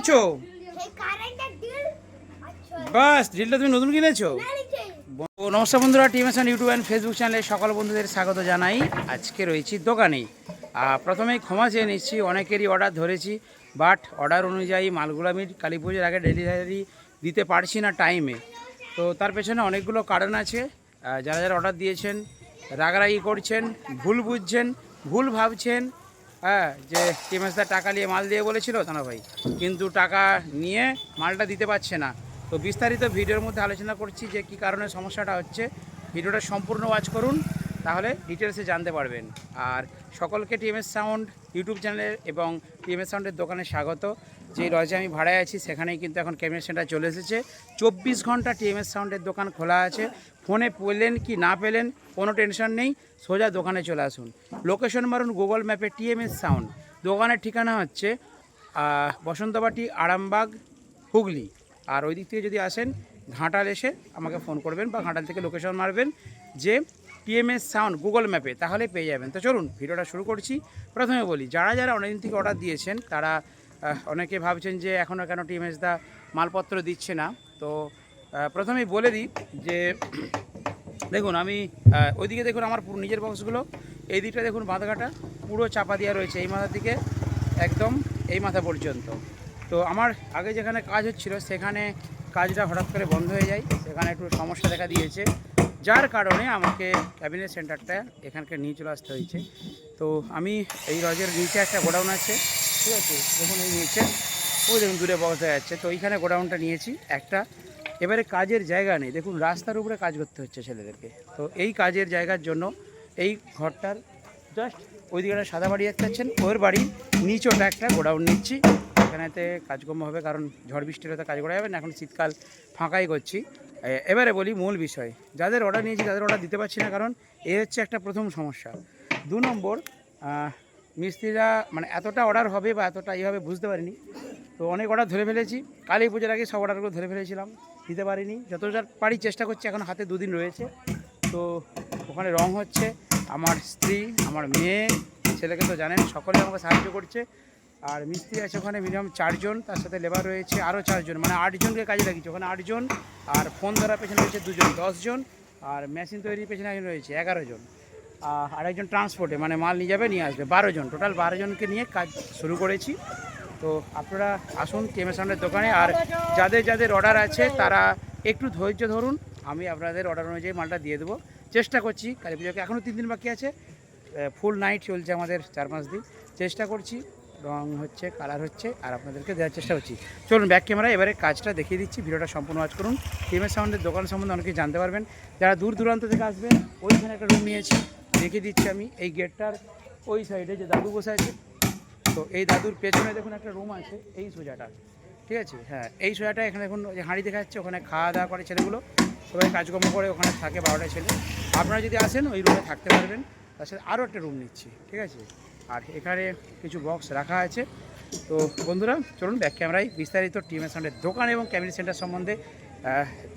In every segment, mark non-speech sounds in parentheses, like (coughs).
করছ? আচ্ছা। বাস ড্রিলটা তুমি নতুন কিনেছো? নমস্কার বন্ধুরা টিমেশন ইউটিউব অ্যান্ড ফেসবুক চ্যানেলে সকল বন্ধুদের স্বাগত জানাই। আজকে রয়েছি দোকানে। প্রথমেই ক্ষমা চেয়ে নিচ্ছি অনেকেরই অর্ডার ধরেছি বাট অর্ডার অনুযায়ী মালগুলো আমি কালী পুজোর আগে ডেলিভারি দিতে পারছি না টাইমে তো তার পেছনে অনেকগুলো কারণ আছে। যারা যারা অর্ডার দিয়েছেন রাগারাগি করছেন ভুল বুঝছেন ভুল ভাবছেন হ্যাঁ যে টিমেসদা টাকা নিয়ে মাল দিয়ে বলেছিল থানা ভাই, কিন্তু টাকা নিয়ে মালটা দিতে পারছে না। তো বিস্তারিত ভিডিওর মধ্যে আলোচনা করছি যে কি কারণে সমস্যাটা হচ্ছে। ভিডিওটা সম্পূর্ণ ওয়াচ করুন, তাহলে ডিটেলসে জানতে পারবেন। আর সকলকে টিএমএস সাউন্ড ইউটিউব চ্যানেলের এবং টিএমএস সাউন্ডের দোকানে স্বাগত। যে লজে আমি ভাড়ায় আছি, সেখানেই কিন্তু এখন ক্যামেরা সেন্টার চলে এসেছে। চব্বিশ ঘণ্টা টিএমএস সাউন্ডের দোকান খোলা আছে। ফোনে পেলেন কি না পেলেন, কোনো টেনশন নেই। সোজা দোকানে চলে আসুন। লোকেশন মারুন গুগল ম্যাপে টিএমএস সাউন্ড দোকানের ঠিকানা হচ্ছে বসন্তবাটি, আরামবাগ, হুগলি। আর ওই দিক থেকে যদি আসেন, ঘাটাল এসে আমাকে ফোন করবেন বা ঘাটাল থেকে লোকেশন মারবেন যে টিএমএস সাউন্ড গুগল ম্যাপে তাহলে পেয়ে যাবেন। তো চলুন, ভিডিওটা শুরু করছি। প্রথমে বলি, যারা যারা অনেকদিন থেকে অর্ডার দিয়েছেন, তারা অনেকে ভাবছেন যে এখনও কেন টিএমএস দা মালপত্র দিচ্ছে না। তো প্রথমেই বলে দিই যে, দেখুন, আমি ওইদিকে দেখুন আমার নিজের বক্সগুলো এই দিকটা দেখুন বাঁধাঘাটা, পুরো চাপা দেওয়া রয়েছে এই মাথা থেকে একদম এই মাথা পর্যন্ত। তো আমার আগে যেখানে কাজ হচ্ছিল, সেখানে কাজটা হঠাৎ করে বন্ধ হয়ে যায়, সেখানে একটু সমস্যা দেখা দিয়েছে। যার কারণে আমাকে ক্যাবিনেট সেন্টারটা এখানকে নিয়ে চলে আসতে হয়েছে। তো আমি এই রজের নিচে একটা গোডাউন আছে ঠিক আছে? দেখুন, এই নিচে, ওই দেখুন, দূরে বক্স যাচ্ছে। তো ওইখানে গোডাউনটা নিয়েছি, একটা। এবারে কাজের জায়গা নেই। দেখুন, রাস্তার উপরে কাজ করতে হচ্ছে ছেলেদেরকে। তো এই কাজের জায়গার জন্য এই ঘরটার জাস্ট ওই দিকে সাদা বাড়ি দেখতে পাচ্ছেন। ওর বাড়ির নিচোটা একটা গোডাউন নিচ্ছি। এখানেতে কাজকর্ম হবে, কারণ ঝড় বৃষ্টির হতে কাজ করা যাবে না। এখন শীতকাল, ফাঁকাই করছি। এবারে বলি মূল বিষয়। যাদের অর্ডার নিয়েছি, তাদের অর্ডার দিতে পারছি না, কারণ এ হচ্ছে একটা প্রথম সমস্যা। দু নম্বর মিস্ত্রিরা মানে এতটা অর্ডার হবে বা এতটা এইভাবে বুঝতে পারিনি। তো অনেক অর্ডার ধরে ফেলেছি। কালী পুজোর আগে সব অর্ডারগুলো ধরে ফেলেছিলাম। দিতে পারিনি। যতটা পারি চেষ্টা করছি, এখন হাতে দুদিন রয়েছে। তো ওখানে রং হচ্ছে। আমার স্ত্রী, আমার মেয়ে, ছেলেকে তো জানেন, সকলে আমাকে সাহায্য করছে। আর মিস্ত্রি আছে ওখানে মিনিমাম চারজন, তার সাথে লেবার রয়েছে আরও চারজন। মানে আটজনকে কাজে লাগিয়েছে। ওখানে আটজন, আর ফোন ধরার পেছনে রয়েছে দুজন, দশজন, আর মেশিন তৈরির পেছনে রয়েছে এগারো জন। আর একজন ট্রান্সপোর্টে মানে মাল নিয়ে যাবে, নিয়ে আসবে। বারো জন টোটাল বারো জনকে নিয়ে কাজ শুরু করেছি। তো আপনারা আসুন সাউন্ডের দোকানে, আর যাদের যাদের অর্ডার আছে, তারা একটু ধৈর্য ধরুন। আমি আপনাদের অর্ডার অনুযায়ী মালটা দিয়ে দেবো। চেষ্টা করছি, কালী পুজোকে এখনও তিন দিন বাকি আছে। ফুল নাইট চলছে আমাদের চার পাঁচ দিন। চেষ্টা করছি, রং হচ্ছে কালার হচ্ছে, আর আপনাদেরকে দেওয়ার চেষ্টা করছি। চলুন ব্যাক ক্যামেরা এবারে কাজটা দেখিয়ে দিচ্ছি, ভিডিওটা সম্পূর্ণ ওয়াচ করুন। টিএমএস সাউন্ডের দোকান সম্বন্ধে অনেকেই জানতে পারবেন। যারা দূর দূরান্ত থেকে আসবেন, ওইখানে একটা রুম নিয়েছি। দেখিয়ে দিচ্ছি আমি এই গেটটার ওই সাইডে যে দাদু বসে আছে। তো এই দাদুর পেছনে দেখুন একটা রুম আছে, এই সোজাটা। ঠিক আছে? হ্যাঁ এই সোজাটা এখানে এখন যে হাঁড়ি দেখা যাচ্ছে, ওখানে খাওয়া দাওয়া করে ছেলেগুলো। সবাই কাজকর্ম করে ওখানে থাকে বারোটা ছেলে। আপনারা যদি আসেন, ওই রুমে থাকতে পারবেন। তার সাথে আরও একটা রুম নিচ্ছি, ঠিক আছে? আর এখানে কিছু বক্স রাখা আছে। তো বন্ধুরা, চলুন ব্যাক ক্যামেরায় বিস্তারিত টিএমএস সাউন্ডের দোকান এবং ক্যামেরা সেন্টার সম্বন্ধে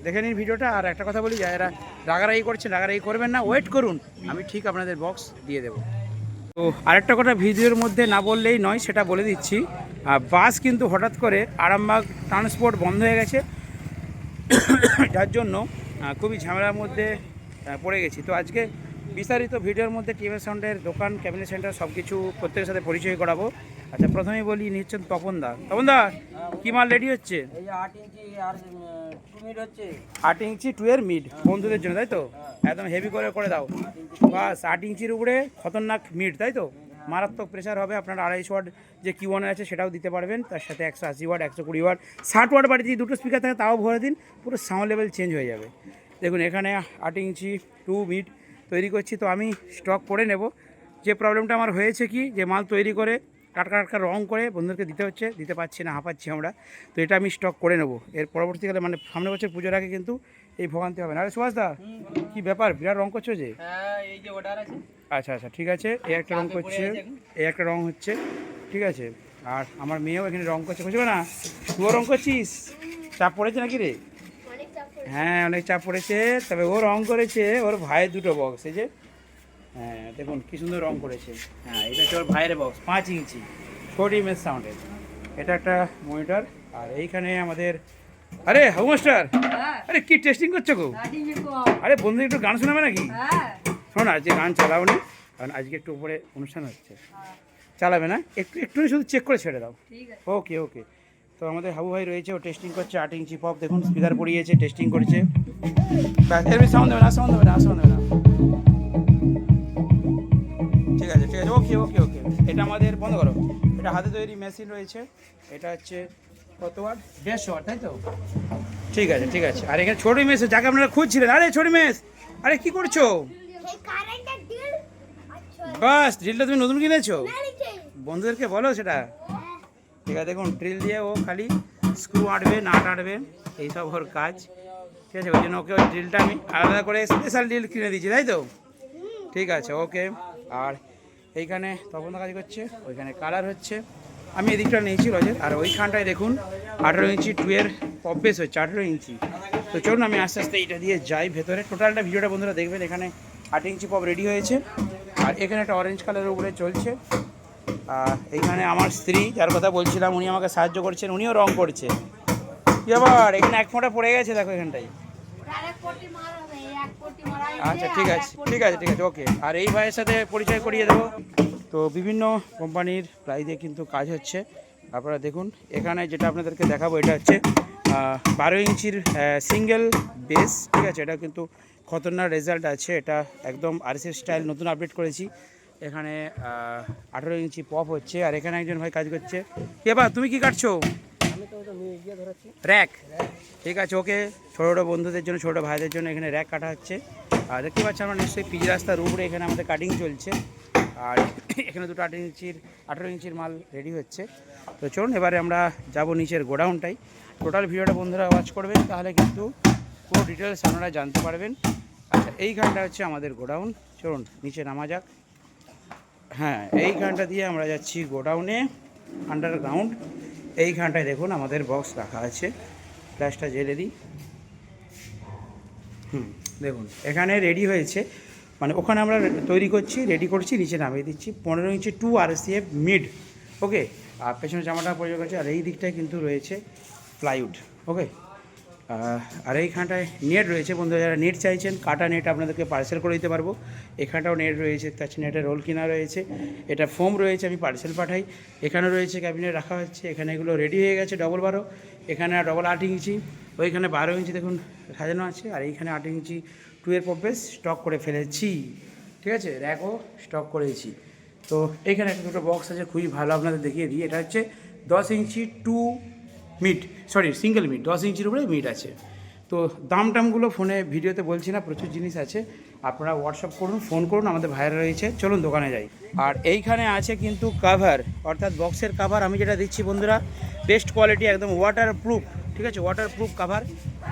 দেখে নিন ভিডিওটা। আর একটা কথা বলি, যারা রাগারাগি করছেন, রাগারাগি করবেন না ওয়েট করুন, আমি ঠিক আপনাদের বক্স দিয়ে দেবো। তো আরেকটা কথা, ভিডিওর মধ্যে না বললেই নয়, সেটা বলে দিচ্ছি। বাস কিন্তু হঠাৎ করে আরামবাগ ট্রান্সপোর্ট বন্ধ হয়ে গেছে। যার জন্য খুবই ঝামেলার মধ্যে পড়ে গেছি। তো আজকে বিস্তারিত ভিডিওর মধ্যে টিভি সাউন্ডের দোকান ক্যাবিনেট সেন্টার সব কিছু প্রত্যেকের সাথে পরিচয় করাবো। আচ্ছা প্রথমেই বলি ইনি হচ্ছেন তপন দা তপন দা কী মাল রেডি হচ্ছে? আট ইঞ্চি আর টু এর মিড বন্ধুদের জন্য তাই তো? একদম হেভি করে করে দাও। বাস আট ইঞ্চির উপরে খতরনাক মিড তাই তো? মারাত্মক প্রেশার হবে আপনার আড়াইশো ওয়াট যে কিউ ওয়ানের আছে সেটাও দিতে পারবেন। তার সাথে একশো আশি ওয়াট একশো কুড়ি ওয়াট ষাট ওয়াট বাড়িতে যদি দুটো স্পিকার থাকে তাও ভরে দিন পুরো সাউন্ড লেভেল চেঞ্জ হয়ে যাবে। দেখুন এখানে আট ইঞ্চি টু মিড তৈরি করছি তো আমি স্টক করে নেব। যে প্রবলেমটা আমার হয়েছে কি? যে মাল তৈরি করে টাটকা টাটকা রং করে বন্ধুদেরকে দিতে হচ্ছে দিতে পারছি না হাঁপাচ্ছি আমরা। তো এটা আমি স্টক করে নেব। এর পরবর্তীকালে মানে সামনে বছর পুজোর আগে কিন্তু এই ভোগান্তি হবে। না আরে সুভাষ দা কি ব্যাপার? বিরাট রং করছ যে? হ্যাঁ এই যে আচ্ছা আচ্ছা ঠিক আছে। এই একটা রং করছে এই একটা রং হচ্ছে ঠিক আছে। আর আমার মেয়েও এখানে রং করছে। বুঝবে না? তুইও রং করছিস? চাপ পড়েছে নাকি রে? অনেক চাপ পড়ে। হ্যাঁ অনেক চাপ পড়েছে তবে ও রং করেছে ওর ভাইয়ের দুটো বক্স এই যে হ্যাঁ দেখুন কি সুন্দর রং করেছে। হ্যাঁ এটা হচ্ছে ওর ভাইয়ের বক্স পাঁচ ইঞ্চি ছোট ইমেজ সাউন্ডের এটা একটা মনিটর আর এইখানে আমাদের আরে হাউ মাস্টার আরে কি টেস্টিং করছ গো? আরে বন্ধু একটু গান শোনাবে নাকি? শোনো আজকে গান চালাও নি কারণ আজকে একটু উপরে অনুষ্ঠান হচ্ছে। চালাবে না? একটু একটু শুধু চেক করে ছেড়ে দাও। ওকে ওকে তো আমাদের হাবু ভাই রয়েছে ও টেস্টিং করছে আট ইঞ্চি পপ দেখুন স্পিকার পড়িয়েছে টেস্টিং করছে। সাউন্ড দেবে না সাউন্ড দেবে না সাউন্ড দেবে আছে। ওকে ওকে ওকে এটা আমাদের বন্ধ করো। এটা হাতে তৈরি মেশিন রয়েছে। এটা হচ্ছে কত ওয়াট দেড়শো ওয়াট তাই তো? ঠিক আছে ঠিক আছে। আর এখানে ছোট মেস যাকে আপনারা খুঁজছিলেন। আরে ছোট মেস আরে কি করছ? আচ্ছা বাস ড্রিলটা তুমি নতুন কিনেছো? বন্ধুদেরকে বলো সেটা। ঠিক আছে দেখুন ড্রিল দিয়ে ও খালি স্ক্রু আঁটবে নাট আঁটবে। এইসব ওর কাজ। ঠিক আছে ওই জন্য ওকে ওই ড্রিলটা আমি আলাদা করে স্পেশাল ড্রিল কিনে দিয়েছি তাই তো? ঠিক আছে ওকে আর এইখানে তপন কাজ করছে, ওইখানে কালার হচ্ছে। আমি এদিকটা নিয়েছি রজের আর ওইখানটায় দেখুন, আঠেরো ইঞ্চি টুয়ের পপবেস হচ্ছে, আঠেরো ইঞ্চি। তো চলুন আমি আস্তে আস্তে এইটা দিয়ে যাই ভেতরে। টোটালটা ভিডিওটা বন্ধুরা দেখবেন, এখানে আট ইঞ্চি পপ রেডি হয়েছে। আর এখানে একটা অরেঞ্জ কালারের উপরে চলছে। আর এইখানে আমার স্ত্রী, যার কথা বলছিলাম, উনি আমাকে সাহায্য করছেন, উনিও রং করছে। কি আবার এখানে এক ফোঁটা পড়ে গেছে, দেখো এখানটায় এক কোটি মার হবে এক কোটি মারা আচ্ছা ঠিক আছে ঠিক আছে ঠিক আছে ওকে। আর এই ভাইয়ের সাথে পরিচয় করিয়ে দেবো। তো বিভিন্ন কোম্পানির প্রাইজে কিন্তু কাজ হচ্ছে। আপনারা দেখুন এখানে যেটা আপনাদেরকে দেখাবো এটা হচ্ছে বারো ইঞ্চির সিঙ্গেল বেস ঠিক আছে? এটা কিন্তু খতরনাক রেজাল্ট আছে। এটা একদম আরসির স্টাইল নতুন আপডেট করেছি। এখানে আঠেরো ইঞ্চি পপ হচ্ছে। আর এখানে একজন ভাই কাজ করছে। এবার তুমি কি কাটছো? আমি তো ওটা নিয়ে গিয়ে ধরেছি র্যাক ঠিক আছে ওকে। ছোটো ছোটো বন্ধুদের জন্য ছোটো ভাইদের জন্য এখানে র্যাক কাটা হচ্ছে। আর দেখতে পাচ্ছি আমরা নিশ্চয়ই পিচ রাস্তার উপরে এখানে আমাদের কাটিং চলছে। আর (coughs) এখানে দুটো আঠেরো ইঞ্চির আঠেরো ইঞ্চির মাল রেডি হচ্ছে। তো চলুন, এবারে আমরা যাব নিচের গোডাউনটাই। টোটাল ভিডিওটা বন্ধুরা ওয়াচ করবেন, তাহলে কিন্তু পুরো ডিটেলস আপনারা জানতে পারবেন। আচ্ছা এইখানটা হচ্ছে আমাদের গোডাউন। চলুন, নিচে নামা যাক। হ্যাঁ এইখানটা দিয়ে আমরা যাচ্ছি গোডাউনে আন্ডারগ্রাউন্ড এইখানটায় দেখুন, আমাদের বক্স রাখা আছে। ফ্ল্যাশটা জেলে দিই। হুম। দেখুন, এখানে রেডি হয়েছে মানে ওখানে আমরা তৈরি করছি রেডি করছি, নিচে নামিয়ে দিচ্ছি। পনেরো ইঞ্চি টু আর সিএফ মিড ওকে আর পেছনে জামাটা পরিচয় করছে আর এই দিকটায় কিন্তু রয়েছে প্লাইউড ওকে আর এইখানটায় নেট রয়েছে বন্ধুরা, যারা নেট চাইছেন, কাটা নেট আপনাদেরকে পার্সেল করে দিতে পারব। এখানটাও নেট রয়েছে তার নেটের রোল কিনা রয়েছে। এটা ফোম রয়েছে, আমি পার্সেল পাঠাই। এখানে রয়েছে ক্যাবিনেট রাখা হচ্ছে এখানে এগুলো রেডি হয়ে গেছে ডবল বারো। এখানে ডবল আট ইঞ্চি। ওইখানে বারো ইঞ্চি দেখুন সাজানো আছে, আর এইখানে আট ইঞ্চি টুয়ের পপেস স্টক করে ফেলেছি। ঠিক আছে? র্যাকও স্টক করেছি। তো এইখানে একটা দুটো বক্স আছে, খুবই ভালো আপনাদের দেখিয়ে দিই। এটা হচ্ছে দশ ইঞ্চি two mid sorry single mid দশ ইঞ্চির উপরে মিট আছে। তো দাম টামগুলো ফোনে, ভিডিওতে বলছি না, প্রচুর জিনিস আছে। আপনারা হোয়াটসঅ্যাপ করুন ফোন করুন, আমাদের ভাইরা রয়েছে। চলুন দোকানে যাই। আর এইখানে আছে কিন্তু কাভার অর্থাৎ বক্সের কাভার আমি যেটা দিচ্ছি বন্ধুরা বেস্ট কোয়ালিটি একদম ওয়াটার প্রুফ ঠিক আছে ওয়াটার প্রুফ কাভার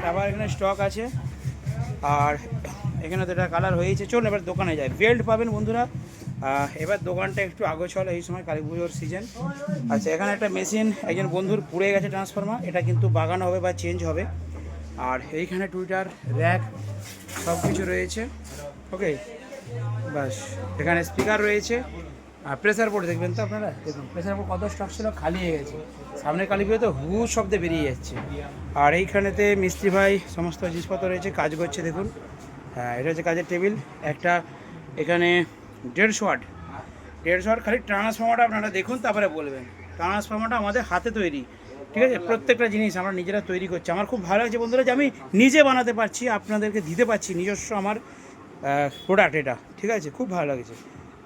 কাভার এখানে স্টক আছে। আর এখানে তো এটা কালার হয়েছে। চলুন এবার দোকানে যায় বেল্ট পাবেন বন্ধুরা। এবার দোকানটা একটু আগোছল এই সময় কালী পুজোর সিজন আচ্ছা এখানে একটা মেশিন একজন বন্ধুর পুড়ে গেছে ট্রান্সফর্মার এটা কিন্তু বাগানো হবে বা চেঞ্জ হবে। আর এইখানে টুইটার র্যাক সব কিছু রয়েছে। ওকে বাস এখানে স্পিকার রয়েছে। আর প্রেসার বোর্ড দেখবেন তো আপনারা? দেখুন প্রেসার বোর্ড কত স্টক ছিল? খালি হয়ে গেছে। সামনে কালী পুজো তো হু শব্দে বেরিয়ে যাচ্ছে। আর এইখানেতে মিস্ত্রি ভাই সমস্ত জিনিসপত্র রয়েছে, কাজ করছে, দেখুন। হ্যাঁ এটা হচ্ছে কাজের টেবিল একটা এখানে দেড়শো ওয়াট দেড়শো ওয়াট খালি ট্রান্সফর্মারটা আপনারা দেখুন, তারপরে বলবেন। ট্রান্সফর্মারটা আমাদের হাতে তৈরি। ঠিক আছে? প্রত্যেকটা জিনিস আমরা নিজেরা তৈরি করছি। আমার খুব ভালো লাগছে বন্ধুরা যে আমি নিজে বানাতে পারছি, আপনাদেরকে দিতে পারছি নিজস্ব আমার প্রোডাক্ট এটা। ঠিক আছে? খুব ভালো লাগছে।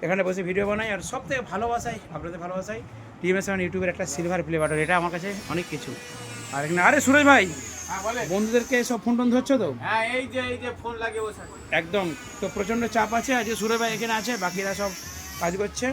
এখানে বসে ভিডিও বানাই আর সব থেকে ভালোবাসাই আপনাদের ভালোবাসাই টিএমএস সেভেন ইউটিউবের একটা সিলভার প্লে বাটন এটা আমার কাছে অনেক কিছু। আর এখানে আরে সুরেশ ভাই হ্যাঁ বন্ধুদেরকে সব ফোন টোন ধরছো তো? হ্যাঁ এই যে এই যে ফোন বসে একদম তো প্রচণ্ড চাপ আছে আজকে সুরেশ ভাই এখানে আছে বাকিরা সব কাজ করছে।